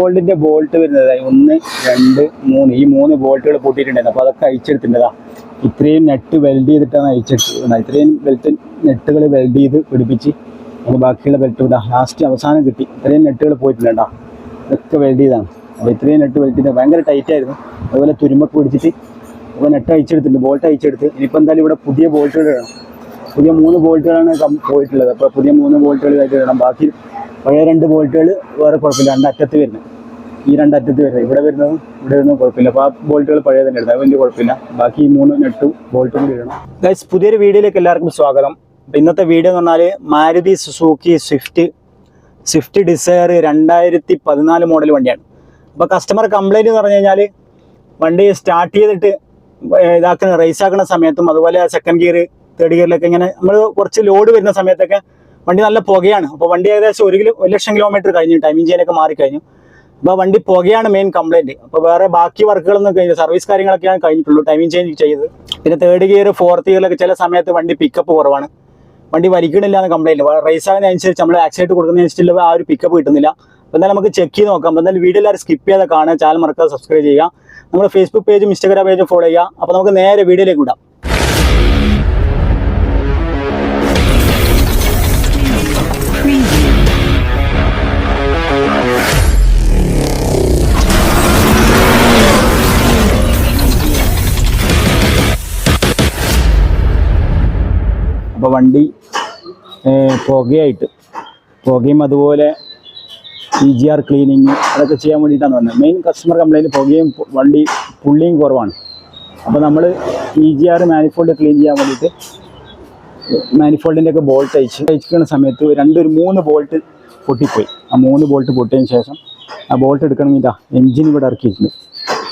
മാനിഫോൾഡിന്റെ bolt വരുന്നത് ഒന്ന് രണ്ട് മൂന്ന്. ഈ മൂന്ന് ബോൾട്ടുകൾ പൊട്ടിയിട്ടുണ്ടായിരുന്നു. അപ്പോൾ അതൊക്കെ അയച്ചെടുത്തിട്ടുണ്ടതാ ഇത്രയും നെറ്റ് വെൽഡ് ചെയ്തിട്ടാണ് അയച്ചെടുത്തത് ഇത്രയും ബെൽറ്റ് നെറ്റുകൾ വെൽഡ് ചെയ്ത് പിടിപ്പിച്ച് നമുക്ക് ബാക്കിയുള്ള ബെൽറ്റ് ഇതാ. ലാസ്റ്റ് അവസാനം കിട്ടി. ഇത്രയും നെറ്റുകൾ പോയിട്ടുണ്ടാ. ഇതൊക്കെ വെൽഡ് ചെയ്താണ് അപ്പോൾ ഇത്രയും നെറ്റ് വെൽഡ് ഭയങ്കര ടൈറ്റ് ആയിരുന്നു. അതുപോലെ തുരുമ്പൊക്കെ പിടിച്ചിട്ട് അപ്പോൾ നെറ്റ് അയച്ചെടുത്തിട്ടുണ്ട് ബോൾട്ട് അയച്ചെടുത്ത് ഇനിയിപ്പോൾ എന്തായാലും ഇവിടെ പുതിയ ബോൾട്ടുകൾ ഇടണം. പുതിയ മൂന്ന് ബോൾട്ടുകളാണ് പോയിട്ടുള്ളത്. അപ്പോൾ പുതിയ മൂന്ന് ബോൾട്ടുകൾ ഇതായിട്ട് ഇടണം. ബാക്കി പഴയ രണ്ട് ബോൾട്ടുകൾ വേറെ കുഴപ്പമില്ല. രണ്ടറ്റത്ത് വരുന്നത്. ഈ രണ്ടറ്റത്ത് വരുന്നത്. ഇവിടെ വരുന്നതും ഇവിടെ വരുന്നതും കുഴപ്പമില്ല. അപ്പോൾ ആ ബോൾട്ടുകൾ പഴയ തന്നെ അത് വലിയ കുഴപ്പമില്ല. ബാക്കി ഈ മൂന്ന് നെട്ടും ബോൾട്ടും ഇടണം. ഗൈസ് പുതിയൊരു വീഡിയോയിലേക്ക് എല്ലാവർക്കും സ്വാഗതം. ഇന്നത്തെ വീഡിയോ എന്ന് പറഞ്ഞാൽ Maruti Suzuki Swift Swift Dzire രണ്ടായിരത്തി പതിനാല് മോഡൽ വണ്ടിയാണ്. അപ്പോൾ കസ്റ്റമർ കംപ്ലൈന്റ് എന്ന് പറഞ്ഞു കഴിഞ്ഞാൽ വണ്ടി സ്റ്റാർട്ട് ചെയ്തിട്ട് ഇതാക്കുന്ന റേസ് ആക്കുന്ന സമയത്തും അതുപോലെ സെക്കൻഡ് ഗിയർ തേർഡ് ഗിയറിലൊക്കെ ഇങ്ങനെ നമ്മൾ കുറച്ച് ലോഡ് വരുന്ന സമയത്തൊക്കെ വണ്ടി നല്ല പുകയാണ്. അപ്പോൾ വണ്ടി ഏകദേശം ഒരു കിലോ ഒരു ലക്ഷം കിലോമീറ്റർ കഴിഞ്ഞു. ടൈമിംഗ് ചെയ്യാനൊക്കെ മാറിക്കഴിഞ്ഞു. അപ്പോൾ വണ്ടി പുകയാണ് മെയിൻ കംപ്ലൈന്റ് അപ്പോൾ വേറെ ബാക്കി വർക്കുകളൊന്നും കഴിഞ്ഞു സർവീസ് കാര്യങ്ങളൊക്കെയാണ് കഴിഞ്ഞിട്ടുള്ളൂ. ടൈമിംഗ് ചേഞ്ച് ചെയ്ത് പിന്നെ തേർഡ് ഗിയർ ഫോർത്ത് ഗിയറിലൊക്കെ ചില സമയത്ത് വണ്ടി പിക്കപ്പ് കുറവാണ്. വണ്ടി വലിക്കണില്ല എന്ന് കംപ്ലൈന്റ് റേസ് ആകുന്നതനുസരിച്ച് നമ്മൾ ആക്സിഡന്റ് കൊടുക്കുന്നതനുസരിച്ചുള്ള ആ ഒരു പിക്കപ്പ് കിട്ടുന്നില്ല. അപ്പോൾ എന്തായാലും നമുക്ക് ചെക്ക് ചെയ്ത് നോക്കാം. അപ്പോൾ എന്തായാലും വീഡിയോ എല്ലാവരും സ്കിപ്പ് ചെയ്താൽ കാണുക. ചാനൽ മറക്കാതെ സബ്സ്ക്രൈബ് ചെയ്യുക. നമ്മുടെ ഫേസ്ബുക്ക് പേജും ഇൻസ്റ്റാഗ്രാം പേജും ഫോളോ ചെയ്യുക. അപ്പോൾ നമുക്ക് നേരെ വീഡിയോയിലേക്ക് വിടാം. അപ്പോൾ വണ്ടി പുകയായിട്ട്. പുകയും അതുപോലെ ഇ ജി ആർ ക്ലീനിങ് അതൊക്കെ ചെയ്യാൻ വേണ്ടിയിട്ടാണ് വന്നത്. മെയിൻ കസ്റ്റമർ കംപ്ലൈന്റ് പുകയും വണ്ടി പുള്ളിയും കുറവാണ്. അപ്പോൾ നമ്മൾ E G R manifold clean ചെയ്യാൻ വേണ്ടിയിട്ട് മാനിഫോൾഡിന്റെ ഒക്കെ ബോൾട്ട് അയച്ച് അയച്ചിരിക്കുന്ന സമയത്ത് രണ്ടൊരു മൂന്ന് ബോൾട്ട് പൊട്ടിപ്പോയി. ആ മൂന്ന് ബോൾട്ട് പൊട്ടിയതിന് ശേഷം ആ ബോൾട്ട് എടുക്കണമെങ്കിൽ ഇതാ എഞ്ചിൻ ഇവിടെ ഇറക്കിയിട്ടുണ്ട്.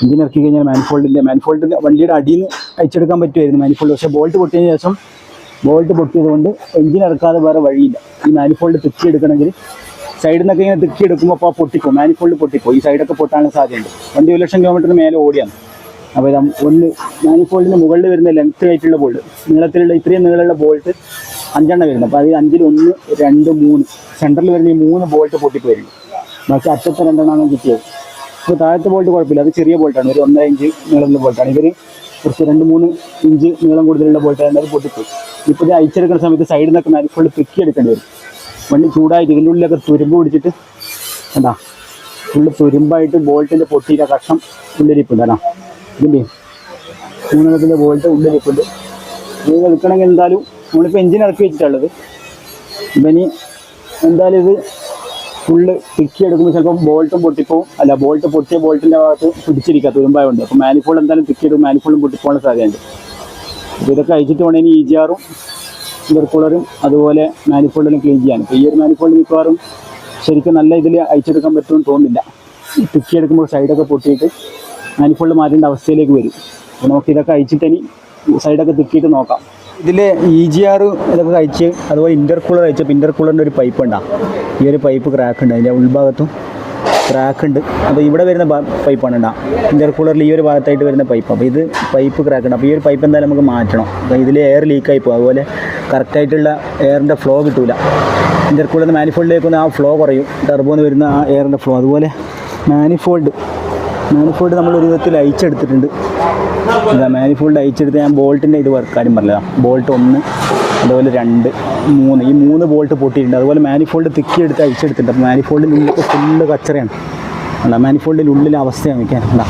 എഞ്ചിൻ ഇറക്കി കഴിഞ്ഞാൽ മാനിഫോൾഡിന്റെ മാനിഫോൾഡിന്റെ വണ്ടിയുടെ അടിയിൽ നിന്ന് അയച്ചെടുക്കാൻ പറ്റുമായിരുന്നു മാനിഫോൾഡ് പക്ഷേ ബോൾട്ട് പൊട്ടിയതിന് ശേഷം ബോൾട്ട് പൊട്ടിയത് കൊണ്ട് എഞ്ചിൻ ഇറക്കാതെ വേറെ വഴിയില്ല. ഈ മാനിഫോൾഡ് തിക്കി എടുക്കണമെങ്കിൽ സൈഡിൽ നിന്നൊക്കെ ഇങ്ങനെ തിക്കി എടുക്കുമ്പോൾ അപ്പോൾ പൊട്ടിക്കും മാനിഫോൾഡ് പൊട്ടിക്കും ഈ സൈഡൊക്കെ പൊട്ടാനുള്ള സാധ്യതയുണ്ട്. വണ്ടി ഒരു ലക്ഷം കിലോമീറ്ററിന് മേലെ ഓടിയാണ്. അപ്പോൾ ഇതാ ഒന്ന് മാനിഫോൾഡിന് മുകളിൽ വരുന്ന ലെങ്ത് ആയിട്ടുള്ള ബോൾട്ട് നീളത്തിലുള്ള ഇത്രയും നീളമുള്ള ബോൾട്ട് അഞ്ചെണ്ണം വരുന്നത് അപ്പോൾ അതിൽ അഞ്ചിൽ ഒന്ന് രണ്ട് മൂന്ന് സെന്ററിൽ വരുന്ന ഈ മൂന്ന് ബോൾട്ട് പൊട്ടിപ്പോയിരുന്നു ബാക്കി അറ്റത്തെ രണ്ടെണ്ണമാണ് കിട്ടിയത്. ഇപ്പോൾ താഴത്തെ ബോൾട്ട് കുഴപ്പമില്ല അത് ചെറിയ ബോൾട്ടാണ് ഒരു ഒന്നര ഇഞ്ച് നീളമുള്ള ബോൾട്ടാണ് ഇവർ കുറച്ച് രണ്ട് മൂന്ന് ഇഞ്ച് നീളം കൂടുതലുള്ള ബോൾട്ടാണ് അത് പൊട്ടിപ്പോയി. ഇപ്പോൾ ഇത് അയച്ചെടുക്കുന്ന സമയത്ത് സൈഡിൽ നിന്നൊക്കെ നല്ല ഫുള്ള് പിക്കി എടുക്കേണ്ടി വരും. വണ്ടി ചൂടായി ഇതിന്റെ ഉള്ളിലൊക്കെ തുരുമ്പ് പിടിച്ചിട്ട് എന്താ ഫുള്ള് തുരുമ്പായിട്ട് ബോൾട്ടിന്റെ പൊട്ടിയില്ല കഷ്ണം ഉള്ളിരിപ്പുണ്ട് അല്ല ഇതിന്റെ മൂന്നെണ്ണത്തിന്റെ ബോൾട്ട് ഉള്ളിരിപ്പുണ്ട് ഇത് എടുക്കണമെങ്കിൽ എന്തായാലും നമ്മളിപ്പോൾ എഞ്ചിൻ ഇറക്കി വെച്ചിട്ടുള്ളത്. ഇപ്പം ഇനി എന്തായാലും ഇത് ഫുള്ള് പിക്കി എടുക്കുമ്പോൾ ചിലപ്പോൾ ബോൾട്ടും പൊട്ടിപ്പോവും. അല്ല ബോൾട്ട് പൊട്ടിയ ബോൾട്ടിന്റെ ഭാഗത്ത് പിടിച്ചിരിക്കുക ഉണ്ട് അപ്പോൾ മാനിഫോൾ എന്തായാലും പിക്കി എടുക്കും മാനിഫോളും പൊട്ടിപ്പോകാൻ സാധ്യതയുണ്ട്. ഇതൊക്കെ അയച്ചിട്ട് വേണം ഇനി ഇ ജി ആറും ഇന്റർകൂളറും അതുപോലെ മാനിഫോൾഡിലും ക്ലീൻ ചെയ്യാൻ. ഇപ്പോൾ ഈ ഒരു മാനിഫോൾഡ് മിക്കവാറും ശരിക്കും നല്ല ഇതിൽ അയച്ചെടുക്കാൻ പറ്റുമെന്ന് തോന്നുന്നില്ല. എടുക്കുമ്പോൾ സൈഡൊക്കെ പൊട്ടിയിട്ട് മാനിഫോൾഡ് മാറ്റേണ്ട അവസ്ഥയിലേക്ക് വരും. അപ്പോൾ നമുക്ക് ഇതൊക്കെ അയച്ചിട്ട് ഇനി സൈഡൊക്കെ തിക്കിയിട്ട് നോക്കാം. ഇതിൽ ഇ ജി ആർ ഇതൊക്കെ അയച്ച് അതുപോലെ ഇന്റർകൂളർ അയച്ചപ്പോൾ ഇന്റർകൂളറിന്റെ ഒരു പൈപ്പ് ഉണ്ടാകും ഈ ഒരു പൈപ്പ് ക്രാക്ക് ഉണ്ട്. അതിന്റെ ഉൾഭാഗത്തും ക്രാക്ക് ഉണ്ട്. അപ്പോൾ ഇവിടെ വരുന്ന പൈപ്പാണ് ഉണ്ടാ ഇന്റർകൂളറിൽ ഈ ഒരു ഭാഗത്തായിട്ട് വരുന്ന പൈപ്പ് അപ്പോൾ ഇത് പൈപ്പ് ക്രാക്ക് ഉണ്ട് അപ്പോൾ ഈ ഒരു പൈപ്പ് എന്തായാലും നമുക്ക് മാറ്റണം. അപ്പോൾ ഇതിൽ എയർ ലീക്കായി പോകും അതുപോലെ കറക്റ്റായിട്ടുള്ള എയറിന്റെ ഫ്ലോ കിട്ടില്ല കിട്ടൂല. മാനിഫോൾഡിലേക്ക് മാനിഫോൾഡിലേക്കൊന്ന് ആ ഫ്ലോ കുറയും. ടർബോന്ന് വരുന്ന ആ എയറിന്റെ ഫ്ലോ അതുപോലെ മാനിഫോൾഡ് മാനിഫോൾഡ് നമ്മൾ ഒരു വിധത്തിൽ അയച്ചെടുത്തിട്ടുണ്ട് ഇതാ മാനിഫോൾഡ് അയച്ചെടുത്ത് ഞാൻ ബോൾട്ടിന്റെ ഇത് വർക്കാരും പറഞ്ഞതാണ് ബോൾട്ട് ഒന്ന് അതുപോലെ രണ്ട് മൂന്ന്. ഈ മൂന്ന് ബോൾട്ട് പൊട്ടിയിട്ടുണ്ട്. അതുപോലെ മാനിഫോൾഡ് തിക്കി എടുത്ത് അഴിച്ചെടുത്തിട്ടുണ്ട്. അപ്പോൾ മാനിഫോൾഡിന്റെ ഉള്ളിലൊക്കെ ഫുള്ള് കച്ചറയാണ്. അല്ല മാനിഫോൾഡിന്റെ ഉള്ളിലെ അവസ്ഥയാണ് വയ്ക്കാൻ അല്ല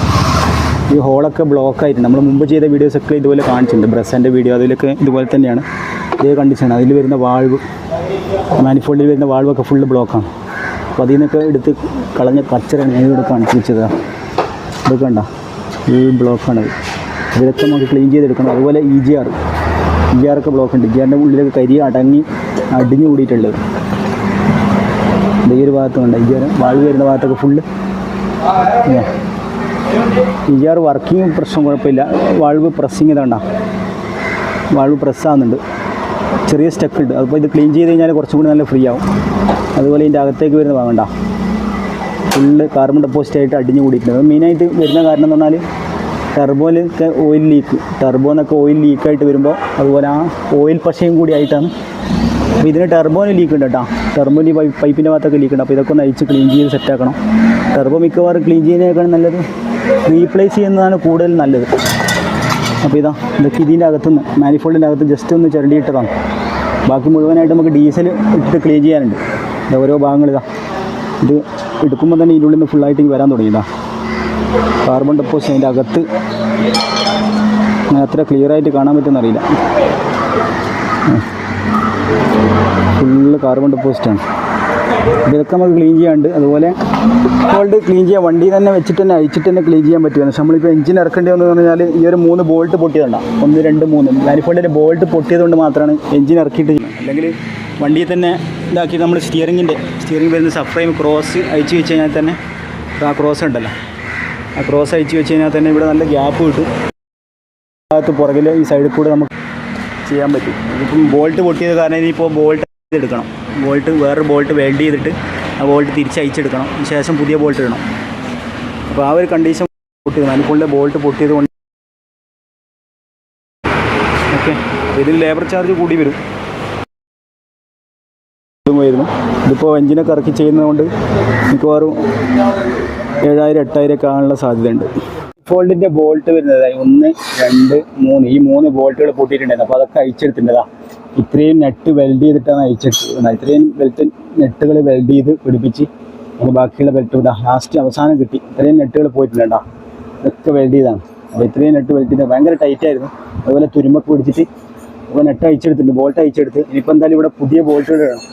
ഈ ഹോളൊക്കെ ബ്ലോക്ക് ആയിട്ടുണ്ട്. നമ്മൾ മുമ്പ് ചെയ്ത വീഡിയോസൊക്കെ ഇതുപോലെ കാണിച്ചിട്ടുണ്ട്. ബ്രസ്സിന്റെ വീഡിയോ അതിലൊക്കെ ഇതുപോലെ തന്നെയാണ് ഇതേ കണ്ടീഷനാണ് അതിൽ വരുന്ന വാൾവ് മാനിഫോൾഡിൽ വരുന്ന വാൾവൊക്കെ ഫുള്ള് ബ്ലോക്കാണ് അപ്പോൾ അതിൽ നിന്നൊക്കെ എടുത്ത് കളഞ്ഞ കച്ചറയാണ് ഞാൻ ഇവിടെ കാണിച്ചിരിച്ചത്. ഇതൊക്കെ ഉണ്ടോ ഈ ബ്ലോക്കാണ് ഇതൊക്കെ നമുക്ക് ക്ലീൻ ചെയ്തെടുക്കണം. അതുപോലെ E G R G block ഉണ്ട്. ഇ ഉള്ളിലൊക്കെ കരി അടങ്ങി അടിഞ്ഞു കൂടിയിട്ടുള്ളത് ഈ ഒരു ഭാഗത്തും ഉണ്ട് ഇ ജി വാൾവ് വരുന്ന ഭാഗത്തൊക്കെ ഫുള്ള് ഇ വർക്കിംഗ് പ്രശ്നം കുഴപ്പമില്ല. വാൾവ് പ്രസ്സിങ് ഇതാണ്ട. വാൾവ് പ്രസ്സാകുന്നുണ്ട് ചെറിയ സ്റ്റക്ക് ഉണ്ട്. അതിപ്പോൾ ഇത് ക്ലീൻ ചെയ്ത് കഴിഞ്ഞാൽ കുറച്ചും കൂടി നല്ല ഫ്രീ ആവും. അതുപോലെ ഇതിന്റെ അകത്തേക്ക് വരുന്ന ഭാഗണ്ട ഫുള്ള് കാർബൺ ഡെപ്പോസിറ്റ് ആയിട്ട് അടിഞ്ഞു കൂടിയിട്ടുണ്ട്. മെയിനായിട്ട് വരുന്ന കാരണം എന്ന് പറഞ്ഞാൽ ടർബോയിലൊക്കെ ഓയിൽ ലീക്ക് ടർബോന്നൊക്കെ ഓയിൽ ലീക്കായിട്ട് വരുമ്പോൾ അതുപോലെ ആ ഓയിൽ പശയും കൂടി ആയിട്ടാണ്. അപ്പോൾ ഇതിന് ടർബോന് ലീക്ക് ഉണ്ട് കേട്ടോ പൈപ്പ് പൈപ്പിന്റെ ഭാഗത്തൊക്കെ ലീക്ക് ഉണ്ട്. അപ്പോൾ ഇതൊക്കെ ഒന്ന് അഴിച്ച് ക്ലീൻ ചെയ്ത് സെറ്റാക്കണം ടർബോ മിക്കവാറും ക്ലീൻ ചെയ്യുന്നതിനേക്കാൾ നല്ലത് റീപ്ലേസ് ചെയ്യുന്നതാണ് കൂടുതൽ നല്ലത്. അപ്പോൾ ഇതാ ഇതൊക്കെ ഇതിന്റെ അകത്തുനിന്ന് മാനിഫോൾഡിന്റെ അകത്ത് ജസ്റ്റ് ഒന്ന് ചിരണ്ടിയിട്ടതാണ് ബാക്കി മുഴുവനായിട്ട് നമുക്ക് ഡീസൽ ഇട്ടിട്ട് ക്ലീൻ ചെയ്യാനുണ്ട്. ഓരോ ഭാഗങ്ങളിതാ ഇത്. എടുക്കുമ്പോൾ തന്നെ ഇതിനുള്ളിൽ നിന്ന് ഫുള്ളായിട്ട് വരാൻ തുടങ്ങിയതാ കാർബൺ ഡെപ്പോസിറ്റ് അതിന്റെ അകത്ത് അത്ര ക്ലിയർ ആയിട്ട് കാണാൻ പറ്റുമെന്നറിയില്ല. ഫുള്ള് കാർബൺ ഡെപ്പോസിറ്റാണ് ഇതൊക്കെ നമുക്ക് ക്ലീൻ ചെയ്യാണ്ട് അതുപോലെ ബോൾട്ട് ക്ലീൻ ചെയ്യാൻ വണ്ടി തന്നെ വെച്ചിട്ട് തന്നെ അഴിച്ചിട്ട് തന്നെ ക്ലീൻ ചെയ്യാൻ പറ്റും പക്ഷെ നമ്മളിപ്പോൾ എഞ്ചിൻ ഇറക്കേണ്ടി വന്നു പറഞ്ഞാൽ ഈ ഒരു മൂന്ന് ബോൾട്ട് പൊട്ടിയതുണ്ടാ ഒന്ന് രണ്ട് മൂന്ന്. മാനിഫോൾഡിന്റെ ബോൾട്ട് പൊട്ടിയതുകൊണ്ട് മാത്രമാണ് എഞ്ചിൻ ഇറക്കിയിട്ട് ചെയ്യുന്നത്. അല്ലെങ്കിൽ വണ്ടിയിൽ തന്നെ ഇതാക്കി നമ്മൾ സ്റ്റിയറിങ്ങിന്റെ സ്റ്റിയറിംഗ് വരുന്ന സഫ്രൈം ക്രോസ് അഴിച്ച് വെച്ച് കഴിഞ്ഞാൽ തന്നെ ആ ക്രോസ് ഉണ്ടല്ലോ. ക്രോസ് അയച്ചു വെച്ച് കഴിഞ്ഞാൽ തന്നെ ഇവിടെ നല്ല ഗ്യാപ്പ് കിട്ടും. ഭാഗത്ത് പുറകിൽ ഈ സൈഡിൽ കൂടെ നമുക്ക് ചെയ്യാൻ പറ്റും. ഇതിപ്പം ബോൾട്ട് പൊട്ടിയത് കാരണം ഇനിയിപ്പോൾ ബോൾട്ട് എടുക്കണം. ബോൾട്ട് വേറൊരു ബോൾട്ട് വെൽഡ് ചെയ്തിട്ട് ആ ബോൾട്ട് തിരിച്ച് അയച്ചെടുക്കണം അതിന് ശേഷം പുതിയ ബോൾട്ട് ഇടണം. അപ്പോൾ ആ ഒരു കണ്ടീഷൻ പൊട്ടിയത് ലെ ബോൾട്ട് പൊട്ടിയത് കൊണ്ട് ഓക്കെ. ഇതിൽ ലേബർ ചാർജ് കൂടി വരും. വരുന്നു ഇതിപ്പോൾ എഞ്ചിനൊക്കെ ഇറക്കി ചെയ്യുന്നതുകൊണ്ട് മിക്കവാറും ഏഴായിരം എട്ടായിരം ഒക്കെ ആകാനുള്ള സാധ്യതയുണ്ട്. ഫോൾഡിന്റെ ബോൾട്ട് വരുന്നത് ഒന്ന് രണ്ട് മൂന്ന്. ഈ മൂന്ന് ബോൾട്ടുകൾ പൊട്ടിയിട്ടുണ്ടായിരുന്നു. അപ്പോൾ അതൊക്കെ അയച്ചെടുത്തിട്ടുണ്ടതാ ഇത്രയും നെറ്റ് വെൽഡ് ചെയ്തിട്ടാണ് അയച്ചെടുത്തത് ഇത്രയും ബെൽറ്റ് നെറ്റുകൾ വെൽഡ് ചെയ്ത് പിടിപ്പിച്ച് അതിന് ബാക്കിയുള്ള ബെൽറ്റ് ഇതാ ലാസ്റ്റ് അവസാനം കിട്ടി. ഇത്രയും നെറ്റുകൾ പോയിട്ടുണ്ടാ. ഇതൊക്കെ വെൽഡ് ചെയ്താണ്. അപ്പോൾ ഇത്രയും നെറ്റ് വെൽഡ് ചെയ്ത് ഭയങ്കര ടൈറ്റ് ആയിരുന്നു. അതുപോലെ തുരുമ്പൊക്കെ പിടിച്ചിട്ട് അപ്പോൾ നെറ്റ് അയച്ചെടുത്തിട്ടുണ്ട് ബോൾട്ട് അയച്ചെടുത്ത് ഇനിയിപ്പോൾ എന്തായാലും ഇവിടെ പുതിയ ബോൾട്ടുകൾ ഇടണം.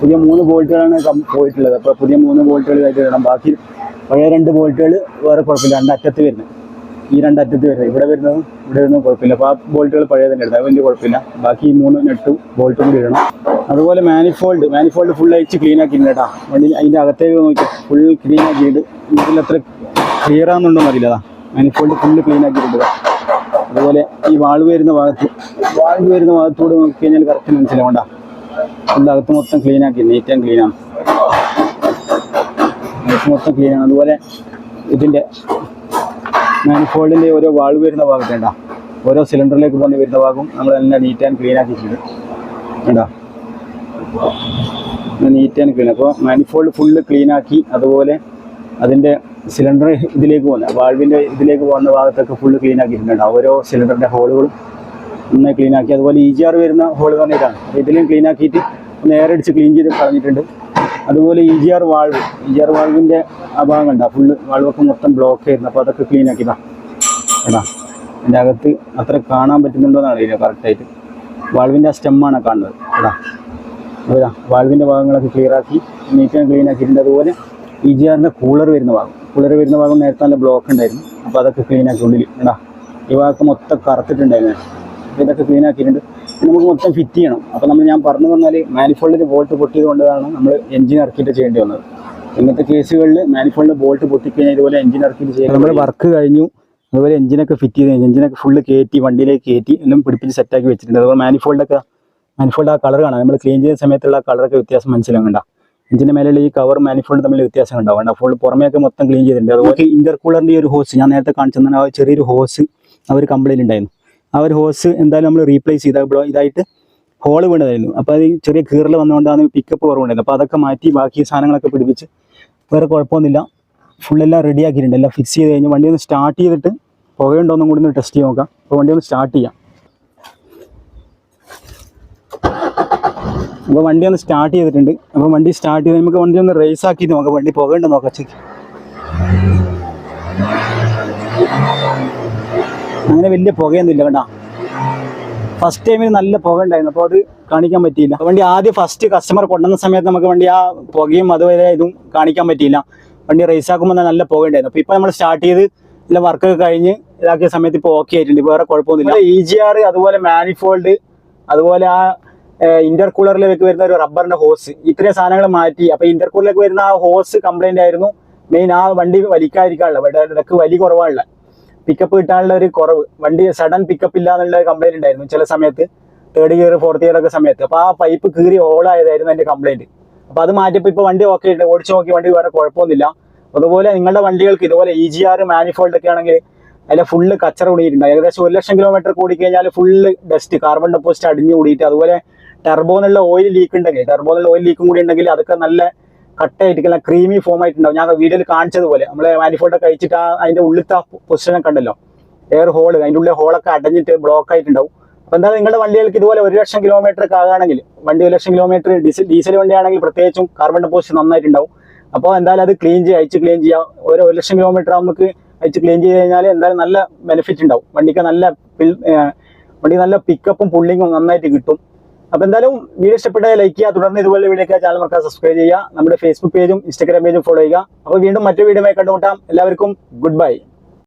പുതിയ മൂന്ന് ബോൾട്ടുകളാണ് പോയിട്ടുള്ളത്. അപ്പോൾ പുതിയ മൂന്ന് ബോൾട്ടുകൾ ആയിട്ട് ഇടണം. ബാക്കി പഴയ രണ്ട് ബോൾട്ടുകൾ വേറെ കുഴപ്പമില്ല. രണ്ട് അറ്റത്ത് വരുന്നത്. ഈ രണ്ട് അറ്റത്ത് വരുന്നത്. ഇവിടെ വരുന്നതും ഇവിടെ വരുന്നതും കുഴപ്പമില്ല. അപ്പോൾ ആ ബോൾട്ടുകൾ പഴയ തന്നെ ഇടുന്നത് വലിയ കുഴപ്പമില്ല. ബാക്കി ഈ മൂന്ന് നെട്ടും ബോൾട്ടും കൂടി ഇടണം. അതുപോലെ മാനിഫോൾഡ് മാനിഫോൾഡ് ഫുൾ അയച്ച് ക്ലീൻ ആക്കിയിട്ടുണ്ട് കേട്ടോ. വണ്ടി അതിന്റെ അകത്തേക്ക് നോക്കി ഫുൾ ക്ലീൻ ആക്കിയിട്ട് ഇതിൽ അത്ര ക്ലിയർ ആണെന്നുണ്ടോ അറിയില്ല മാനിഫോൾഡ് ഫുൾ ക്ലീൻ ആക്കിയിട്ടുണ്ട്. അതുപോലെ ഈ വാൾവ് വരുന്ന ഭാഗത്ത് വാൾവ് വരുന്ന ഭാഗത്തൂടെ നോക്കി കഴിഞ്ഞാൽ കറക്റ്റ് മനസ്സിലാവണ്ട ഫുൾ അകത്ത് മൊത്തം ക്ലീൻ ആക്കി നീറ്റ് ആൻഡ് ക്ലീൻ ആണ് മൊത്തം ആണ്. അതുപോലെ ഇതിന്റെ മാനിഫോൾഡിന്റെ ഓരോ വാൾവ് വരുന്ന ഭാഗത്ത് വേണ്ട ഓരോ സിലിണ്ടറിലേക്ക് പോകുന്ന വരുന്ന ഭാഗം നമ്മൾ എല്ലാം നീറ്റ് ആൻഡ് ക്ലീൻ ആക്കിയിട്ടുണ്ട് വേണ്ട നീറ്റ് ആൻഡ് ക്ലീൻ അപ്പോൾ മാനിഫോൾഡ് ഫുള്ള് ക്ലീൻ ആക്കി അതുപോലെ അതിന്റെ സിലിണ്ടർ ഇതിലേക്ക് പോകുന്ന വാൾവിന്റെ ഇതിലേക്ക് പോകുന്ന ഭാഗത്തൊക്കെ ഫുള്ള് ക്ലീൻ ആക്കിയിട്ടുണ്ട്. ഓരോ സിലിണ്ടറിന്റെ ഹോളുകളും നന്നായി ക്ലീൻ ആക്കി. അതുപോലെ ഇ ജി ആർ വരുന്ന ഹോൾ ഇതാണ്. ഇതിലും ക്ലീൻ ആക്കിയിട്ട് ഒന്ന് എയർ അടിച്ച് ക്ലീൻ ചെയ്ത് കളഞ്ഞിട്ടുണ്ട്. അതുപോലെ E G R valve E G R വാൾവിന്റെ ആ ഭാഗം കണ്ട ഫുള്ള് വാൾവൊക്കെ മൊത്തം ബ്ലോക്ക് ആയിരുന്നു. അപ്പോൾ അതൊക്കെ ക്ലീൻ ആക്കിയതാ എടാ അതിന്റെ അകത്ത് അത്ര കാണാൻ പറ്റുന്നുണ്ടോ എന്ന് അറിയില്ല കറക്റ്റായിട്ട് വാൾവിന്റെ ആ സ്റ്റെമ്മാണ് കാണുന്നത്. എടാ അതാ വാൾവിന്റെ ഭാഗങ്ങളൊക്കെ ക്ലിയർ ആക്കി നീറ്റ് ആൻഡ് ക്ലീൻ ആക്കിയിട്ടുണ്ട്. അതുപോലെ ഇ ജി ആറിന്റെ കൂളർ വരുന്ന ഭാഗം. കൂളർ വരുന്ന ഭാഗം നേരത്തെ നല്ല ബ്ലോക്ക് ഉണ്ടായിരുന്നു. അപ്പോൾ അതൊക്കെ ക്ലീൻ ആക്കി ഉള്ളിൽ എടാ ഈ ഭാഗത്ത് മൊത്തം കറുത്തിട്ടുണ്ടായിരുന്നു. ഇതൊക്കെ ക്ലീൻ ആക്കിയിട്ടുണ്ട്. നമുക്ക് മൊത്തം ഫിറ്റ് ചെയ്യണം. അപ്പോൾ നമ്മൾ ഞാൻ പറഞ്ഞു പറഞ്ഞാൽ മാനിഫോൾഡിൽ ബോൾട്ട് പൊട്ടിയത് കൊണ്ടാണ് നമ്മൾ എഞ്ചിൻ ഇറക്കിയിട്ട് ചെയ്യേണ്ടി വന്നത്. ഇങ്ങനത്തെ കേസുകളിൽ മാനിഫോൾഡിൽ ബോൾട്ട് പൊട്ടിക്കഴിഞ്ഞാൽ ഇതുപോലെ എഞ്ചിൻ ഇറക്കിയിട്ട് ചെയ്യുക നമ്മൾ വർക്ക് കഴിഞ്ഞു. അതുപോലെ എഞ്ചിനൊക്കെ ഫിറ്റ് ചെയ്ത് കഴിഞ്ഞു എഞ്ചിനൊക്കെ ഫുള്ള് കയറ്റി വണ്ടിയിലേക്ക് കയറ്റി എല്ലാം പിടിപ്പിച്ച് സെറ്റാക്കി വെച്ചിട്ടുണ്ട്. അതുപോലെ മാനിഫോൾഡൊക്കെ മാനിഫോൾഡ് ആ കളർ കാണാം. നമ്മൾ ക്ലീൻ ചെയ്യുന്ന സമയത്തുള്ള കളറൊക്കെ വ്യത്യാസം മനസ്സിലാകണ്ട എഞ്ചിന്റെ മേലുള്ള ഈ കവർ മാനിഫോൾഡ് തമ്മിൽ വ്യത്യാസം ഉണ്ടാവും ഫുൾ പുറമേയൊക്കെ മൊത്തം ക്ലീൻ ചെയ്തിട്ടുണ്ട്. അതുപോലെ ഇന്റർകൂളറിന്റെ ഒരു ഹോസ് ഞാൻ നേരത്തെ കാണിച്ചു തന്നെ ആ ചെറിയൊരു ഹോസ് ആ ഒരു കംപ്ലൈന്റ് ഉണ്ടായിരുന്നു. ആ ഒരു ഹോസ് എന്തായാലും നമ്മൾ റീപ്ലേസ് ചെയ്ത ഇതായിട്ട് ഹോൾ വീണതായിരുന്നു. അപ്പോൾ അത് ചെറിയ കീറൽ വന്നുകൊണ്ടാണ് പിക്കപ്പ് കുറവുണ്ടായിരുന്നു അപ്പോൾ അതൊക്കെ മാറ്റി ബാക്കി സാധനങ്ങളൊക്കെ പിടിപ്പിച്ച് വേറെ കുഴപ്പമൊന്നുമില്ല. ഫുള്ളെല്ലാം റെഡി ആക്കിയിട്ടുണ്ട്. എല്ലാം ഫിക്സ് ചെയ്ത് കഴിഞ്ഞ് വണ്ടി ഒന്ന് സ്റ്റാർട്ട് ചെയ്തിട്ട് പുകയുണ്ടോ എന്നും കൂടി ഒന്ന് ടെസ്റ്റ് ചെയ്ത് നോക്കാം. അപ്പോൾ വണ്ടി ഒന്ന് സ്റ്റാർട്ട് ചെയ്യാം. അപ്പോൾ വണ്ടി ഒന്ന് സ്റ്റാർട്ട് ചെയ്തിട്ടുണ്ട്. അപ്പോൾ വണ്ടി സ്റ്റാർട്ട് ചെയ്ത് നമുക്ക് വണ്ടി ഒന്ന് റേസ് ആക്കി നോക്കാം. വണ്ടി പുകയുണ്ടോ നോക്കാം. ചെക്ക് അങ്ങനെ വലിയ പുകയൊന്നുമില്ല കേട്ടോ ഫസ്റ്റ് ടൈമിൽ നല്ല പുക ഉണ്ടായിരുന്നു അപ്പോൾ അത് കാണിക്കാൻ പറ്റിയില്ല. വണ്ടി ആദ്യം ഫസ്റ്റ് കസ്റ്റമർ കൊണ്ടുവന്ന സമയത്ത് നമുക്ക് വണ്ടി ആ പുകയും അതുപോലെ ഇതും കാണിക്കാൻ പറ്റിയില്ല. വണ്ടി റേസ് ആക്കുമ്പോൾ നല്ല പുക ഉണ്ടായിരുന്നു. അപ്പോൾ ഇപ്പോൾ നമ്മൾ സ്റ്റാർട്ട് ചെയ്ത് എല്ലാം വർക്കൊക്കെ കഴിഞ്ഞ് ഇതാക്കിയ സമയത്ത് ഇപ്പോൾ ഓക്കെ ആയിട്ടുണ്ട്. വേറെ കുഴപ്പമൊന്നുമില്ല. ഇ ജി ആർ അതുപോലെ മാനിഫോൾഡ് അതുപോലെ ആ ഇന്റർകൂളറിലേക്ക് വരുന്ന ഒരു റബ്ബറിന്റെ ഹോസ് ഇത്രയും സാധനങ്ങൾ മാറ്റി. അപ്പോൾ ഇന്റർകൂളറിലേക്ക് വരുന്ന ആ ഹോസ് കംപ്ലൈന്റ് ആയിരുന്നു. മെയിൻ ആ വണ്ടി വലിക്കാതിരിക്കാനുള്ള ഇടയ്ക്ക് വലി കുറവാണുള്ള. പിക്കപ്പ് കിട്ടാനുള്ള ഒരു കുറവ്. വണ്ടി സഡൻ പിക്കപ്പ് ഇല്ല എന്നുള്ള കംപ്ലൈന്റ് ഉണ്ടായിരുന്നു ചില സമയത്ത്. തേർഡ് ഇയർ ഫോർത്ത് ഇയർ ഒക്കെ സമയത്ത്. അപ്പോൾ ആ പൈപ്പ് കീറി ഓളായതായിരുന്നു എന്റെ കംപ്ലൈന്റ് അപ്പോൾ അത് മാറ്റിയപ്പോൾ ഇപ്പോൾ വണ്ടി ഓക്കെ ഉണ്ട് ഓടിച്ചു നോക്കി വണ്ടി വേറെ കുഴപ്പമൊന്നുമില്ല. അതുപോലെ നിങ്ങളുടെ വണ്ടികൾക്ക് ഇതുപോലെ ഇ ജി ആർ മാനിഫോൾഡ് ഒക്കെ ആണെങ്കിൽ അതിലെ ഫുള്ള് കച്ചറ കൂടിയിട്ടുണ്ട്. ഏകദേശം ഒരു ലക്ഷം കിലോമീറ്റർ കൂടി കഴിഞ്ഞാൽ ഫുള്ള് ഡസ്റ്റ് കാർബൺ ഡെപ്പോസിറ്റ് അടിഞ്ഞു കൂടിയിട്ട് അതുപോലെ ടെർബോന്നുള്ള ഓയിൽ ലീക്ക് ഉണ്ടെങ്കിൽ ടെർബോന്നുള്ള ഓയിൽ ലീക്കും കൂടി ഉണ്ടെങ്കിൽ അതൊക്കെ നല്ല കട്ടയായിട്ട് ക്രീമി ഫോം ആയിട്ടുണ്ടാവും. ഞാൻ വീഡിയോയിൽ കാണിച്ചതുപോലെ. നമ്മൾ മാനിഫോൾഡൊക്കെ കഴിച്ചിട്ട് ആ അതിന്റെ ഉള്ളിലത്തെ പൊസിഷനൊക്കെ ഉണ്ടല്ലോ എയർ ഹോൾ അതിന്റെ ഉള്ളിൽ ഹോളൊക്കെ അടഞ്ഞിട്ട് ബ്ലോക്ക് ആയിട്ടുണ്ടാവും. അപ്പോൾ എന്തായാലും നിങ്ങളുടെ വണ്ടികൾക്ക് ഇതുപോലെ ഒരു ലക്ഷം കിലോമീറ്റർ ഒക്കെ ആകുകയാണെങ്കിൽ വണ്ടി ഒരു ലക്ഷം കിലോമീറ്റർ ഡീസൽ ഡീസൽ വണ്ടിയാണെങ്കിൽ പ്രത്യേകിച്ചും കാർബൺ ഡെപ്പോസിറ്റ് നന്നായിട്ടുണ്ടാവും. അപ്പോൾ എന്തായാലും അത് ക്ലീൻ ചെയ്യുക അയച്ച് ക്ലീൻ ചെയ്യുക ഓരോ ഒരു ലക്ഷം കിലോമീറ്റർ നമുക്ക് അയച്ച് ക്ലീൻ ചെയ്ത് കഴിഞ്ഞാൽ എന്തായാലും നല്ല ബെനിഫിറ്റ് ഉണ്ടാവും. വണ്ടിക്ക് നല്ല വണ്ടി നല്ല പിക്കപ്പും പുള്ളിങ്ങും നന്നായിട്ട് കിട്ടും. അപ്പോൾ എന്തായാലും വീഡിയോ ഇഷ്ടപ്പെട്ട ലൈക്ക് ചെയ്യുക. തുടർന്ന് ഇതുപോലെ വീഡിയോ ചാനൽ മറക്കാതെ സബ്സ്ക്രൈബ് ചെയ്യുക. നമ്മുടെ ഫേസ്ബുക്ക് പേജും ഇൻസ്റ്റാഗ്രാം പേജും ഫോളോ ചെയ്യുക. അപ്പൊ വീണ്ടും മറ്റൊരു വീഡിയോ കണ്ടുമുട്ടാം. എല്ലാവർക്കും ഗുഡ് ബൈ